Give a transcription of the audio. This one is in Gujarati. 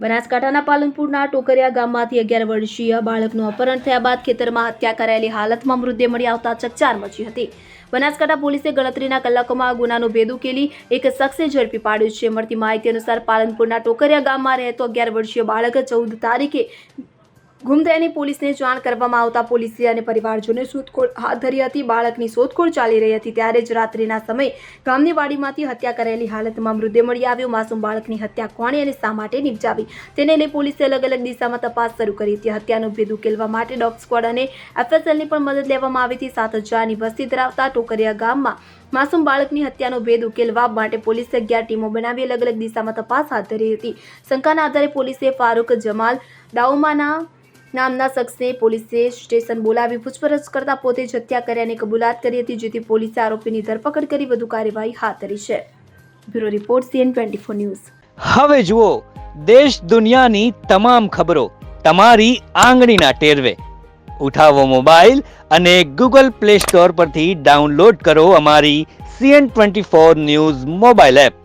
બનાસકાંઠાના પાલનપુરના ટોકરિયા ગામમાંથી અગિયાર વર્ષીય બાળકનું અપહરણ થયા બાદ ખેતરમાં હત્યા કરાયેલી હાલતમાં મૃતદેહ મળી આવતા ચકચાર મચી હતી. બનાસકાંઠા પોલીસે ગણતરીના કલાકોમાં ગુનાનો ભેદ ઉકેલી એક શખ્સે ઝડપી પાડ્યો છે. મળતી માહિતી અનુસાર પાલનપુરના ટોકરિયા ગામમાં રહેતો અગિયાર વર્ષીય બાળક ચૌદ તારીખે ગુમ થયાની પોલીસને જાણ કરવામાં આવતા પોલીસે અને પરિવારજોને શોધખોળ હાથ ધરી હતી. બાળકની શોધખોળ ચાલી રહી હતી. ત્યારે જ રાત્રિના સમયે ગામની વાડીમાંથી હત્યા કરાયેલી હાલતમાં મૃતદેહ મળી આવ્યો. માસૂમ બાળકની હત્યા કોણે અને શા માટે નિપજાવી? તેને લઈ પોલીસે અલગ અલગ દિશામાં તપાસ શરૂ કરી હતી. હત્યાનો ભેદ ઉકેલવા માટે ડોગ સ્ક્વોડ અને એફએસએલની પણ મદદ લેવામાં આવી હતી. સાત હજારની વસ્તી ધરાવતા ટોકરિયા ગામમાં માસૂમ બાળકની હત્યાનો ભેદ ઉકેલવા માટે પોલીસે અગિયાર ટીમો બનાવી અલગ અલગ દિશામાં તપાસ હાથ ધરી હતી. શંકાના આધારે પોલીસે ફારૂક જમાલ ડાઉમાના નામના શખ્સને પોલીસે સ્ટેશન બોલાવી પૂછપરછ કરતા પોતે જ હત્યા કર્યાની કબૂલાત કરી હતી, જેથી પોલીસે આરોપીની ધરપકડ કરી વધુ કાર્યવાહી હાથ ધરી છે. Bureau report, CN twenty four news. હવે જુઓ, દેશ દુનિયાની તમામ ખબરો તમારી આંગળીના ટેરવે. ઉઠાવો મોબાઈલ અને ગૂગલ પ્લે સ્ટોર પરથી ડાઉનલોડ કરો અમારી CN twenty four news mobile app.